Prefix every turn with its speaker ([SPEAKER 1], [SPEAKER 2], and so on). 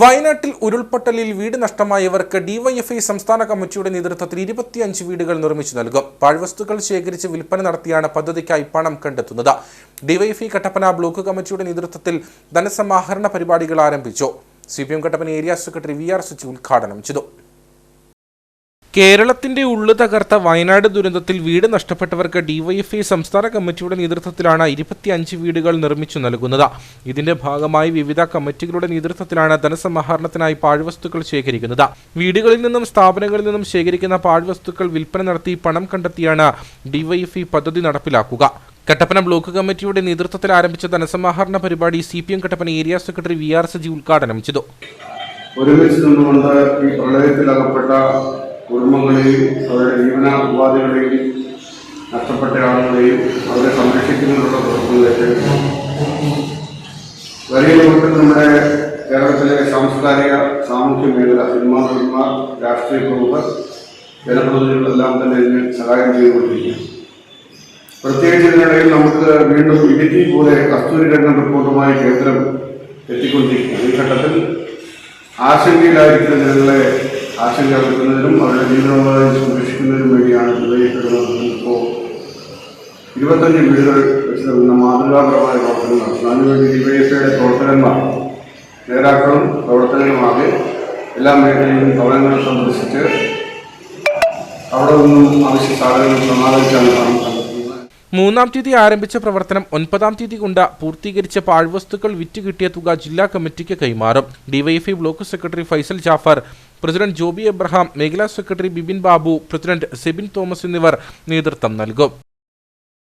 [SPEAKER 1] വയനാട്ടിൽ ഉരുൾപൊട്ടലിൽ വീട് നഷ്ടമായവർക്ക് ഡിവൈഎഫ്ഐ സംസ്ഥാന കമ്മിറ്റിയുടെ നേതൃത്വത്തിൽ ഇരുപത്തിയഞ്ച് വീടുകൾ നിർമ്മിച്ചു നൽകും. പാഴ്വസ്തുക്കൾ ശേഖരിച്ച് വിൽപ്പന നടത്തിയാണ് പദ്ധതിക്കായി പണം കണ്ടെത്തുന്നത്. ഡിവൈഎഫ്ഐ കട്ടപ്പന ബ്ലോക്ക് കമ്മിറ്റിയുടെ നേതൃത്വത്തിൽ ധനസമാഹരണ പരിപാടികൾ ആരംഭിച്ചു. C P M Kattappana area secretary V R Suchi ഉദ്ഘാടനം ചെയ്തു. കേരളത്തിന്റെ ഉള്ളു തകർത്ത വയനാട് ദുരന്തത്തിൽ വീട് നഷ്ടപ്പെട്ടവർക്ക് ഡിവൈഎഫ്ഐ സംസ്ഥാന കമ്മിറ്റിയുടെ നേതൃത്വത്തിലാണ് ഇരുപത്തിയഞ്ച് വീടുകൾ നിർമ്മിച്ചു നൽകുന്നത്. ഇതിന്റെ ഭാഗമായി വിവിധ കമ്മിറ്റികളുടെ നേതൃത്വത്തിലാണ് ധനസമാഹരണത്തിനായി പാഴ്വസ്തുക്കൾ ശേഖരിക്കുന്നത്. വീടുകളിൽ നിന്നും സ്ഥാപനങ്ങളിൽ നിന്നും ശേഖരിക്കുന്ന പാഴ്വസ്തുക്കൾ വിൽപ്പന നടത്തി പണം കണ്ടെത്തിയാണ് ഡിവൈഎഫ്ഐ പദ്ധതി നടപ്പിലാക്കുക. കട്ടപ്പന ബ്ലോക്ക് കമ്മിറ്റിയുടെ നേതൃത്വത്തിൽ ആരംഭിച്ച ധനസമാഹരണ പരിപാടി C P M Kattappana area secretary V R Saji ഉദ്ഘാടനം ചെയ്തു.
[SPEAKER 2] ഒരുമിച്ച് നിന്നുകൊണ്ട് ഈ പ്രളയത്തിലകപ്പെട്ട കുടുംബങ്ങളെയും അവരുടെ ജീവനോപാധികളെയും നഷ്ടപ്പെട്ട ആളുകളെയും അവരെ സംരക്ഷിക്കുന്നതിനുള്ള പ്രവർത്തനങ്ങളൊക്കെ വലിയ തോതിൽ നമ്മുടെ കേരളത്തിലെ സാംസ്കാരിക സാമൂഹ്യ മേഖല സിനിമാ നടന്മാർ രാഷ്ട്രീയ പ്രമുഖർ ജനപ്രതിനിധികളെല്ലാം തന്നെ ഇതിന് സഹായം ചെയ്തുകൊണ്ടിരിക്കുകയാണ് പ്രത്യേകിച്ച് ഇതിനിടയിൽ നമുക്ക് വീണ്ടും ഇടുക്കി പോലെ കസ്തൂരി രംഗം റിപ്പോർട്ടുമായി കേന്ദ്രം എത്തിക്കൊണ്ടിരിക്കുകയാണ് ഈ ഘട്ടത്തിൽ ആശങ്കയിലായിരിക്കുന്ന ജനങ്ങളെ ആശങ്ക അകറ്റുന്നതിനും അവരുടെ ജീവിതോപാധി സംരക്ഷിക്കുന്നതിനും വേണ്ടിയാണ് നിർവഹിക്കുന്നത് ഇപ്പോൾ ഇരുപത്തഞ്ച് വീടുകൾ വെച്ച് നൽകുന്ന മാതൃകാപരമായ പ്രവർത്തനം നടത്തുന്നു അതിനുവേണ്ടി ഡിവൈഎഫ്ഐയുടെ പ്രവർത്തകന്മാർ നേതാക്കളും പ്രവർത്തകരുമാകെ എല്ലാ മേഖലയിലും ഭവനങ്ങൾ സന്ദർശിച്ച് അവിടെ നിന്നും ആവശ്യ സാധനങ്ങൾ സമാഹരിച്ചാണ് പണം
[SPEAKER 1] മൂന്നാം തീയതി ആരംഭിച്ച പ്രവർത്തനം ഒൻപതാം തീയതി കൊണ്ട് പൂർത്തീകരിച്ച പാഴ്വസ്തുക്കൾ വിറ്റുകിട്ടിയ തുക ജില്ലാ കമ്മിറ്റിക്ക് കൈമാറും. DYFI block secretary Faisal Jafar president Joby Abraham മേഖലാ സെക്രട്ടറി ബിബിൻ ബാബു പ്രസിഡന്റ് സെബിൻ തോമസ് എന്നിവർ നേതൃത്വം നൽകും.